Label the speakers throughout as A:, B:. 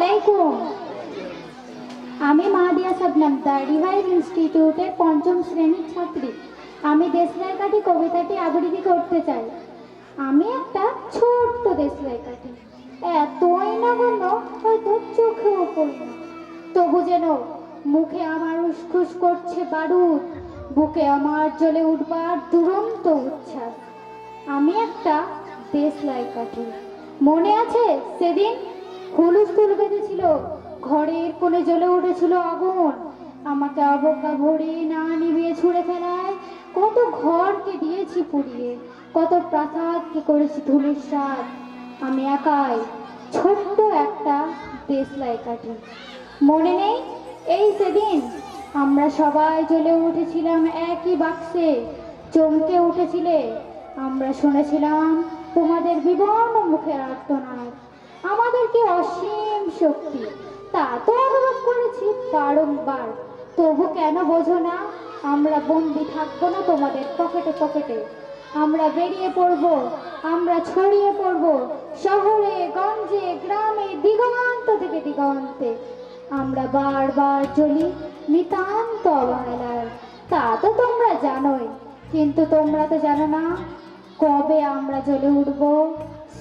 A: আলাইকুম। আমি মাহাদিয়া Shabnam the revive ইনস্টিটিউটের পঞ্চম শ্রেণির ছাত্রী। আমি দেশলাই কাঠি কবিতাটি আবৃত্তি করতে চাই। আমি একটা ছোট্ট দেশলাই কাঠি এতই নগণ্য হয়তো চোখেও পড়ি না তবু যেন মুখে আমার উসখুস করছে বারুদ, বুকে আমার জ্বলে উঠবার দুরন্ত উচ্ছ্বাস। আমি একটা দেশলাই কাঠি মনে আছে সেদিন হুলুস্থুল বেঁধেছিল, ঘরের কোণে জ্বলে উঠেছিল আগুন। আমাকে অবজ্ঞা ভরে না নিভিয়ে ছুঁড়ে ফেলায়। কত ঘরকে দিয়েছি পুড়িয়ে, কত প্রাসাদকে করেছি ধুলির সাত আমি একাই, ছোট্ট একটা দেশলাই কাঠি। মনে নেই, এই সেদিন আমরা সবাই জ্বলে উঠেছিলাম একই বাক্সে। চমকে উঠেছিলে, আমরা শুনেছিলাম তোমাদের বিবর্ণ মুখের আর্তনাদ। আমাদের কি অসীম শক্তি। তা তো অনুভব করেছি বারংবার। তবু কেন বোঝো না, আমরা বন্দি থাকব না তোমাদের পকেটে পকেটে। আমরা বেরিয়ে পড়ব, আমরা ছড়িয়ে পড়ব শহরে, গঞ্জে, গ্রামে, দিগন্ত থেকে দিগন্তে। আমরা বারবার চলি নিতান্ত অবহেলার তা তো তোমরা জানোই, কিন্তু তোমরা তো জানো না কবে আমরা জ্বলে উঠব।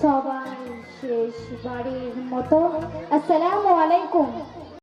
A: সবাই শেষ বাড়ির মতো। আসসালামু আলাইকুম।